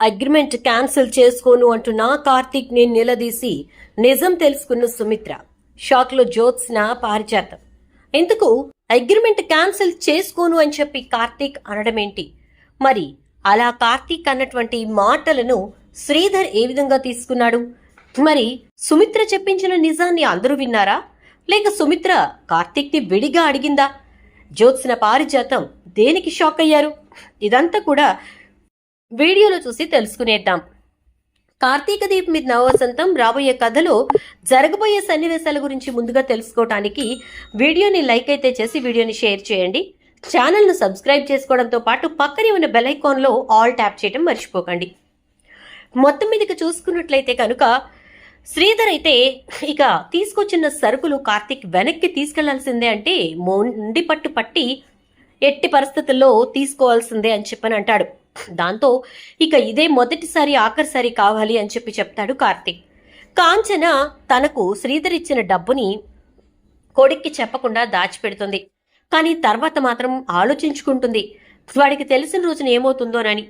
Agreement cancel చేసుకోను అంటున్న కార్తీక్ని నిలదీసి నిజం తెలుసుకున్న సుమిత్ర. షాక్లో జ్యోత్స్న పారిజాతం. ఎందుకు? అగ్రిమెంట్ క్యాన్సిల్ చేసుకోను అని చెప్పి కార్తీక్ అనడమేంటి? మరి అలా కార్తీక్ అన్నటువంటి మాటలను శ్రీధర్ ఏ విధంగా తీసుకున్నాడు? మరి సుమిత్ర చెప్పించిన నిజాన్ని అందరూ విన్నారా? లేక సుమిత్ర కార్తీక్ని విడిగా అడిగిందా? జ్యోత్స్న పారిజాతం దేనికి షాక్ అయ్యారు? ఇదంతా కూడా వీడియోలో చూసి తెలుసుకునేద్దాం. కార్తీక దీప్ మీద నవవసంతం రాబోయే కథలో జరగబోయే సన్నివేశాల గురించి ముందుగా తెలుసుకోవటానికి వీడియోని లైక్ అయితే చేసి వీడియోని షేర్ చేయండి. ఛానల్ను సబ్స్క్రైబ్ చేసుకోవడంతో పాటు పక్కనే ఉన్న బెల్ ఐకాన్లో ఆల్ ట్యాప్ చేయడం మర్చిపోకండి. మొత్తం మీదకి చూసుకున్నట్లయితే కనుక శ్రీధర్ అయితే ఇక తీసుకొచ్చిన సరుకులు కార్తీక్ వెనక్కి తీసుకెళ్ళాల్సిందే అంటే మొండి పట్టు పట్టి ఎట్టి పరిస్థితుల్లో తీసుకోవాల్సిందే అని చెప్పని అంటాడు. దాంతో ఇక ఇదే మొదటిసారి ఆఖరిసారి కావాలి అని చెప్పి చెప్తాడు కార్తీక్. కాంచన తనకు శ్రీధర్ ఇచ్చిన డబ్బుని కొడుక్కి చెప్పకుండా దాచిపెడుతుంది. కానీ తర్వాత మాత్రం ఆలోచించుకుంటుంది. వాడికి తెలిసిన రోజున ఏమవుతుందోనని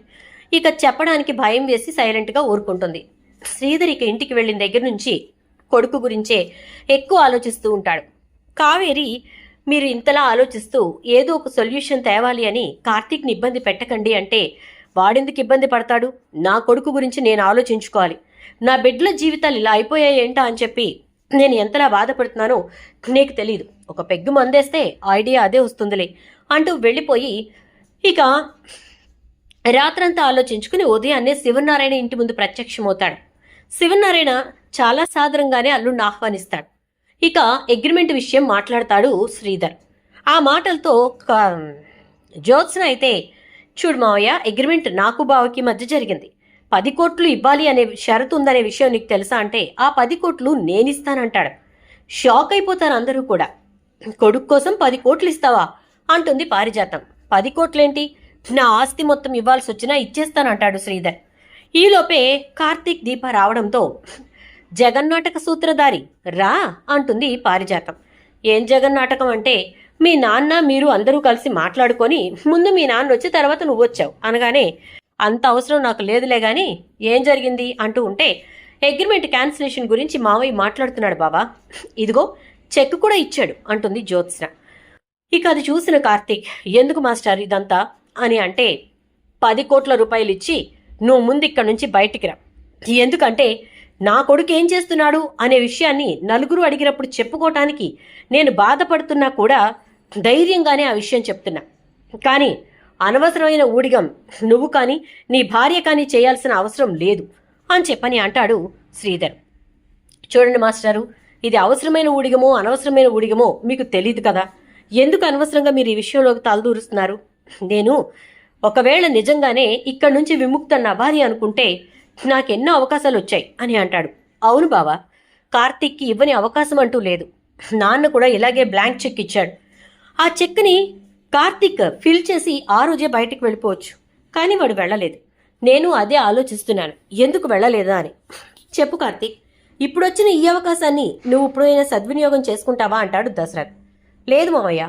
ఇక చెప్పడానికి భయం వేసి సైలెంట్గా ఊరుకుంటుంది. శ్రీధర్ ఇక ఇంటికి వెళ్ళిన దగ్గర నుంచి కొడుకు గురించే ఎక్కువ ఆలోచిస్తూ ఉంటాడు. కావేరి మీరు ఇంతలా ఆలోచిస్తూ ఏదో ఒక సొల్యూషన్ తేవాలి అని కార్తీక్ని ఇబ్బంది పెట్టకండి అంటే వాడెందుకు ఇబ్బంది పడతాడు? నా కొడుకు గురించి నేను ఆలోచించుకోవాలి. నా బిడ్డల జీవితాలు ఇలా అయిపోయాయేంటా అని చెప్పి నేను ఎంతలా బాధపడుతున్నానో నీకు తెలియదు ఒక పెగ్గు మందేస్తే ఐడియా అదే వస్తుందిలే అంటూ వెళ్ళిపోయి ఇక రాత్రంతా ఆలోచించుకుని ఉదయాన్నే శివనారాయణ ఇంటి ముందు ప్రత్యక్షమవుతాడు. శివనారాయణ చాలా సాదరంగానే అల్లుడిని ఆహ్వానిస్తాడు. ఇక అగ్రిమెంట్ విషయం మాట్లాడతాడు శ్రీధర్. ఆ మాటలతో క- జ్యోత్స్న అయితే చూడు మావయ్య అగ్రిమెంట్ నాకు బావకి మధ్య జరిగింది. పది కోట్లు ఇవ్వాలి అనే షరతు ఉందనే విషయం నీకు తెలుసా అంటే ఆ పది కోట్లు నేనిస్తానంటాడు. షాక్ అయిపోతారు అందరూ కూడా. కొడుకు కోసం పది కోట్లు ఇస్తావా? అంటుంది పారిజాతం. పది కోట్లేంటి? నా ఆస్తి మొత్తం ఇవ్వాల్సి వచ్చినా ఇచ్చేస్తానంటాడు శ్రీధర్. ఈలోపే కార్తీక్ దీప రావడంతో జగన్నాటక సూత్రధారి రా అంటుంది పారిజాతం. ఏం జగన్నాటకం అంటే మీ నాన్న మీరు అందరూ కలిసి మాట్లాడుకొని ముందు మీ నాన్న వచ్చి తర్వాత నువ్వు వచ్చావు. అనగానే అంత అవసరం నాకు లేదులే గాని ఏం జరిగింది? అంటూ ఉంటే అగ్రిమెంట్ క్యాన్సిలేషన్ గురించి మావయ్య మాట్లాడుతున్నాడు బాబా ఇదిగో చెక్ కూడా ఇచ్చాడు అంటుంది జ్యోత్స్న. ఇక అది చూసిన కార్తీక్ ఎందుకు మాస్టర్ ఇదంతా? అని అంటే పది కోట్ల రూపాయలు ఇచ్చి నువ్వు ముందు ఇక్కడ నుంచి బయటికి రా. ఎందుకంటే నా కొడుకు ఏం చేస్తున్నాడు అనే విషయాన్ని నలుగురు అడిగినప్పుడు చెప్పుకోవటానికి నేను బాధపడుతున్నా కూడా ధైర్యంగానే ఆ విషయం చెప్తున్నా. కానీ అనవసరమైన ఊడిగం నువ్వు కానీ నీ భార్య కానీ చేయాల్సిన అవసరం లేదు అని చెప్పని అంటాడు శ్రీధర్. చూడండి మాస్టారు ఇది అవసరమైన ఊడిగమో అనవసరమైన ఊడిగమో మీకు తెలియదు కదా? ఎందుకు అనవసరంగా మీరు ఈ విషయంలోకి తలదూరుస్తున్నారు? నేను ఒకవేళ నిజంగానే ఇక్కడి నుంచి విముక్త నవ్వాలి అనుకుంటే నాకెన్నో అవకాశాలు వచ్చాయి అని అంటాడు. అవును బావా కార్తీక్కి ఇవ్వని అవకాశం అంటూ లేదు. నాన్న కూడా ఇలాగే బ్లాంక్ చెక్ ఇచ్చాడు ఆ చెక్ని కార్తీక్ ఫిల్ చేసి ఆ రోజే బయటికి వెళ్ళిపోవచ్చు. కానీ వాడు వెళ్ళలేదు. నేను అదే ఆలోచిస్తున్నాను. ఎందుకు వెళ్ళలేదా అని. చెప్పు కార్తీక్ ఇప్పుడొచ్చిన ఈ అవకాశాన్ని నువ్వు ఇప్పుడైనా సద్వినియోగం చేసుకుంటావా అంటాడు దశరథ్. లేదు మామయ్య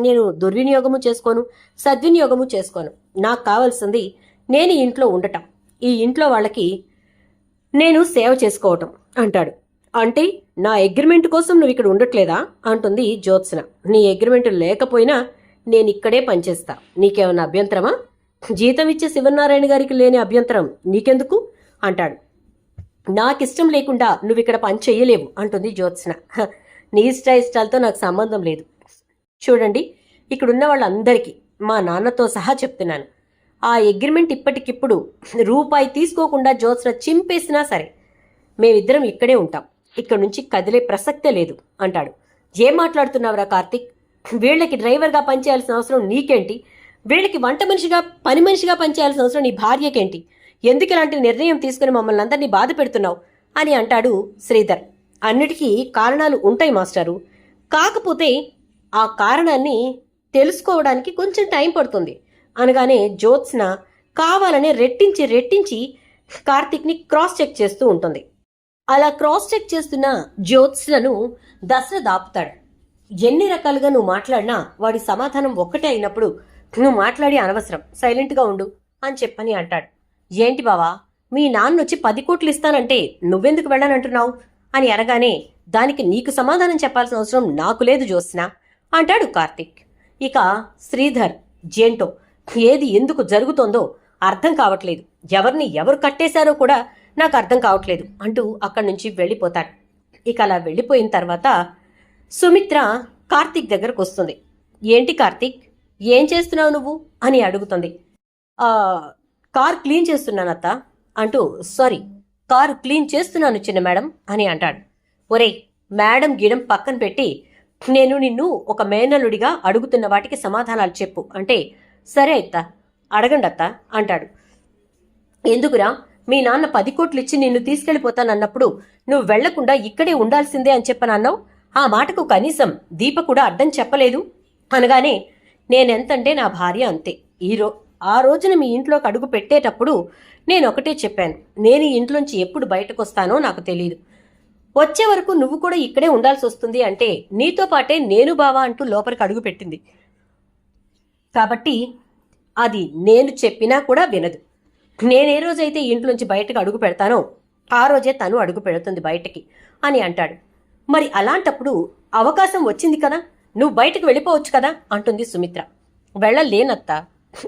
నేను దుర్వినియోగము చేసుకోను సద్వినియోగము చేసుకోను. నాకు కావాల్సింది నేను ఇంట్లో ఉండటం. ఈ ఇంట్లో వాళ్ళకి నేను సేవ చేసుకోవటం అంటాడు. అంటే నా అగ్రిమెంట్ కోసం నువ్వు ఇక్కడ ఉండట్లేదా? అంటుంది జ్యోత్స్న. నీ అగ్రిమెంట్ లేకపోయినా నేను ఇక్కడే పనిచేస్తా. నీకేమన్నా అభ్యంతరమా? జీతం ఇచ్చే శివనారాయణ గారికి లేని అభ్యంతరం నీకెందుకు? అంటాడు. నాకిష్టం లేకుండా నువ్వు ఇక్కడ పని చేయలేవు అంటుంది జ్యోత్స్న. నీ ఇష్ట ఇష్టాలతో నాకు సంబంధం లేదు. చూడండి ఇక్కడున్న వాళ్ళందరికీ మా నాన్నతో సహా చెప్తున్నాను. ఆ అగ్రిమెంట్ ఇప్పటికిప్పుడు రూపాయి తీసుకోకుండా జ్యోత్స్న చింపేసినా సరే మేమిద్దరం ఇక్కడే ఉంటాం. ఇక్కడ నుంచి కదిలే ప్రసక్తే లేదు అంటాడు. ఏం మాట్లాడుతున్నావురా కార్తిక్? వీళ్ళకి డ్రైవర్గా పనిచేయాల్సిన అవసరం నీకేంటి? వీళ్ళకి వంట మనిషిగా పని మనిషిగా పనిచేయాల్సిన అవసరం నీ భార్యకేంటి? ఎందుకు ఇలాంటి నిర్ణయం తీసుకుని మమ్మల్ని అందరినీ బాధ పెడుతున్నావు? అని అంటాడు శ్రీధర్. అన్నిటికీ కారణాలు ఉంటాయి మాస్టారు. కాకపోతే ఆ కారణాన్ని తెలుసుకోవడానికి కొంచెం టైం పడుతుంది. అనగానే జ్యోత్స్న కావాలని రెట్టించి రెట్టించి కార్తిక్ని క్రాస్ చెక్ చేస్తూ ఉంటుంది. అలా క్రాస్ చెక్ చేస్తున్న జ్యోత్స్లను దశరథ్ ఆపుతాడు ఎన్ని రకాలుగా నువ్వు మాట్లాడినా వాడి సమాధానం ఒక్కటే అయినప్పుడు నువ్వు మాట్లాడి అనవసరం. సైలెంట్గా ఉండు అని చెప్పని అంటాడు. ఏంటి బావా మీ నాన్న వచ్చి పది కోట్లు ఇస్తానంటే నువ్వెందుకు వెళ్ళానంటున్నావు? అని అనగానే దానికి నీకు సమాధానం చెప్పాల్సిన అవసరం నాకు లేదు జ్యోత్స్న అంటాడు కార్తిక్. ఇక శ్రీధర్ జేంటో ఏది ఎందుకు జరుగుతోందో అర్థం కావట్లేదు. ఎవరిని ఎవరు కట్టేశారో కూడా నాకు అర్థం కావట్లేదు అంటూ అక్కడి నుంచి వెళ్ళిపోతాడు. ఇక అలా వెళ్ళిపోయిన తర్వాత సుమిత్ర కార్తీక్ దగ్గరకు వస్తుంది. ఏంటి కార్తీక్? ఏం చేస్తున్నావు నువ్వు? అని అడుగుతుంది. కార్ క్లీన్ చేస్తున్నానత్త అంటూ సారీ కారు క్లీన్ చేస్తున్నాను చిన్న మేడం అని అంటాడు. ఒరేయ్ మేడం గిడం పక్కన పెట్టి నేను నిన్ను ఒక మేనలుడిగా అడుగుతున్న వాటికి సమాధానాలు చెప్పు. అంటే సరే అత్త అడగండి అత్త అంటాడు. ఎందుకురా? మీ నాన్న పది కోట్లు ఇచ్చి నిన్ను తీసుకెళ్ళిపోతానన్నప్పుడు నువ్వు వెళ్ళకుండా ఇక్కడే ఉండాల్సిందే అని చెప్పనన్నావు? ఆ మాటకు కనీసం దీప కూడా అడ్డం చెప్పలేదు. అనగానే నేనెంతంటే నా భార్య అంతే. ఈ ఆ రోజున మీ ఇంట్లోకి అడుగు పెట్టేటప్పుడు నేను ఒకటే చెప్పాను. నేను ఈ ఇంట్లోంచి ఎప్పుడు బయటకు వస్తానో నాకు తెలియదు వచ్చే వరకు నువ్వు కూడా ఇక్కడే ఉండాల్సి వస్తుంది అంటే నీతో పాటే నేను బావా అంటూ లోపలికి అడుగు పెట్టింది. కాబట్టి అది నేను చెప్పినా కూడా వినదు. నేనే రోజైతే ఇంట్లోంచి బయటకు అడుగు పెడతానో? ఆ రోజే తను అడుగు పెడుతుంది బయటకి అని అంటాడు. మరి అలాంటప్పుడు అవకాశం వచ్చింది కదా? నువ్వు బయటకు వెళ్ళిపోవచ్చు కదా? అంటుంది సుమిత్ర. వెళ్ళలేనత్తా.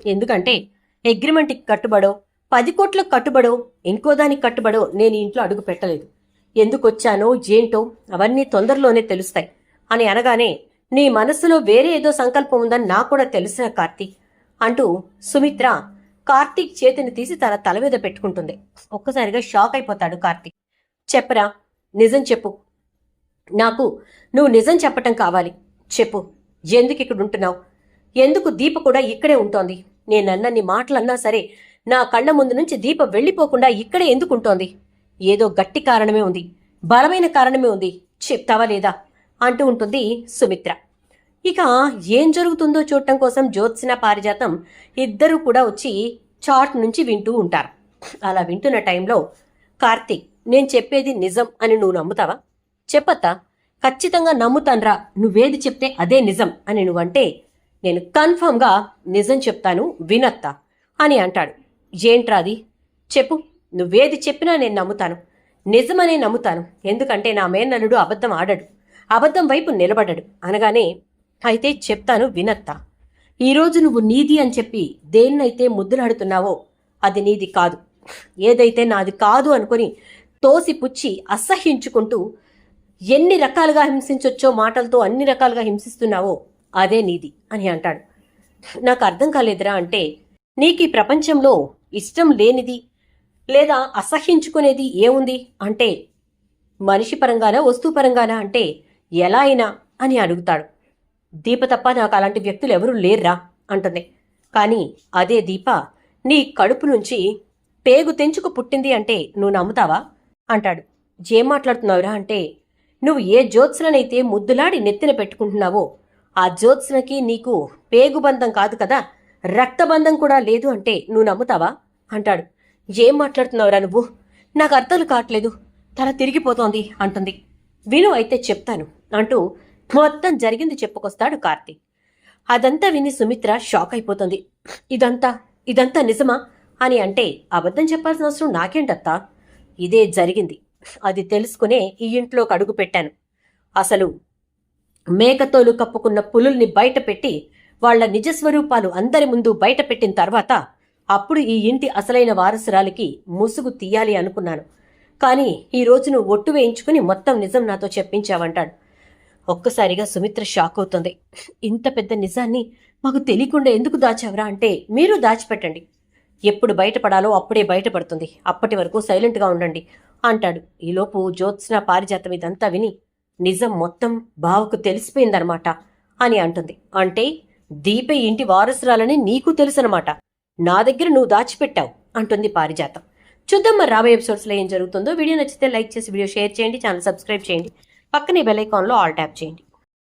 ఎందుకంటే అగ్రిమెంట్కి కట్టుబడో పది కోట్లకు కట్టుబడో ఇంకో దానికి కట్టుబడో నేను ఇంట్లో అడుగు పెట్టలేదు. ఎందుకు వచ్చానో ఏంటో అవన్నీ తొందరలోనే తెలుస్తాయి అని అనగానే నీ మనసులో వేరే ఏదో సంకల్పం ఉందని నాకు కూడా తెలిసిన కార్తీక్ అంటూ సుమిత్ర కార్తీక్ చేతిని తీసి తన తల మీద పెట్టుకుంటుంది. ఒక్కసారిగా షాక్ అయిపోతాడు కార్తీక్. చెప్పరా నిజం చెప్పు. నాకు నువ్వు నిజం చెప్పటం కావాలి. చెప్పు ఎందుకు ఇక్కడ ఉంటున్నావు? ఎందుకు దీప కూడా ఇక్కడే ఉంటోంది? నేనన్నన్ని మాటలన్నా సరే నా కళ్ళ ముందు నుంచి దీప వెళ్ళిపోకుండా ఇక్కడే ఎందుకుంటోంది ఏదో గట్టి కారణమే ఉంది. బలమైన కారణమే ఉంది. చెప్తావా లేదా? అంటూ ఉంటుంది సుమిత్ర. ఇక ఏం జరుగుతుందో చూడటం కోసం జ్యోత్స్న పారిజాతం ఇద్దరూ కూడా వచ్చి చాట్ నుంచి వింటూ ఉంటారు. అలా వింటున్న టైంలో కార్తీక్ నేను చెప్పేది నిజం అని నువ్వు నమ్ముతావా? చెప్పత్తా? ఖచ్చితంగా నమ్ముతాన్రా నువ్వేది చెప్తే అదే నిజం అని నువ్వంటే నేను కన్ఫర్మ్గా నిజం చెప్తాను వినత్తా అని అంటాడు. ఏంట్రా అది? చెప్పు నువ్వేది చెప్పినా నేను నమ్ముతాను. నిజమనే నమ్ముతాను. ఎందుకంటే నా మేనల్లుడు అబద్ధం ఆడడు. అబద్ధం వైపు నిలబడడు. అనగానే అయితే చెప్తాను వినత్తా. ఈరోజు నువ్వు నీది అని చెప్పి దేన్నైతే ముద్దులాడుతున్నావో అది నీది కాదు. ఏదైతే నాది కాదు అనుకొని తోసి పుచ్చి అసహ్యించుకుంటూ ఎన్ని రకాలుగా హింసించొచ్చో మాటలతో అన్ని రకాలుగా హింసిస్తున్నావో అదే నీది అని అంటాడు. నాకు అర్థం కాలేదురా అంటే నీకు ఈ ప్రపంచంలో ఇష్టం లేనిది లేదా అసహ్యించుకునేది ఏముంది? అంటే మనిషి పరంగానా వస్తువు పరంగానా? అంటే ఎలా అయినా అని అడుగుతాడు. దీప తప్ప నాకు అలాంటి వ్యక్తులు ఎవరూ లేర్రా అంటుంది. కానీ అదే దీప నీ కడుపు నుంచి పేగు తెంచుకు పుట్టింది అంటే నువ్వు నమ్ముతావా? అంటాడు. ఏం మాట్లాడుతున్నావురా అంటే నువ్వు ఏ జ్యోత్స్ననైతే ముద్దులాడి నెత్తిన పెట్టుకుంటున్నావో ఆ జ్యోత్స్నకి నీకు పేగుబంధం కాదు కదా రక్తబంధం కూడా లేదు అంటే నువ్వు నమ్ముతావా? అంటాడు. ఏం మాట్లాడుతున్నావురా నువ్వు? నాకు అర్థాలు కావట్లేదు. తల తిరిగిపోతోంది అంటుంది. విను అయితే చెప్తాను. అంటూ మొత్తం జరిగింది చెప్పుకొస్తాడు కార్తీక్ అదంతా విని సుమిత్ర షాక్ అయిపోతుంది. ఇదంతా ఇదంతా నిజమా అని అంటే అబద్ధం చెప్పాల్సిన అవసరం నాకేంటత్తా? ఇదే జరిగింది. అది తెలుసుకునే ఈ ఇంట్లోకి అడుగు పెట్టాను. అసలు మేకతోలు కప్పుకున్న పులుల్ని బయటపెట్టి వాళ్ళ నిజస్వరూపాలు అందరి ముందు బయటపెట్టిన తర్వాత అప్పుడు ఈ ఇంటి అసలైన వారసురాలికి ముసుగు తీయాలి అనుకున్నాను. కానీ ఈ రోజు నువ్వు ఒట్టు వేయించుకుని మొత్తం నిజం నాతో చెప్పించావంటాడు. ఒక్కసారిగా సుమిత్ర షాక్ అవుతుంది. ఇంత పెద్ద నిజాన్ని మాకు తెలియకుండా ఎందుకు దాచావరా అంటే మీరు దాచిపెట్టండి. ఎప్పుడు బయటపడాలో అప్పుడే బయటపడుతుంది. అప్పటి వరకు సైలెంట్గా ఉండండి అంటాడు. ఈలోపు జ్యోత్స్న పారిజాతం ఇదంతా విని నిజం మొత్తం బావకు తెలిసిపోయిందనమాట అని అంటుంది. అంటే దీప ఇంటి వారసురాలని నీకు తెలుసనమాట. నా దగ్గర నువ్వు దాచిపెట్టావు అంటుంది పారిజాతం. చూద్దాం మరి రాబోయే ఎపిసోడ్స్లో ఏం జరుగుతుందో. వీడియో నచ్చితే లైక్ చేసి వీడియో షేర్ చేయండి ఛానల్ సబ్స్క్రైబ్ చేయండి. పక్కనే బెల్ ఐకాన్లో ఆల్ ట్యాప్ చేయండి.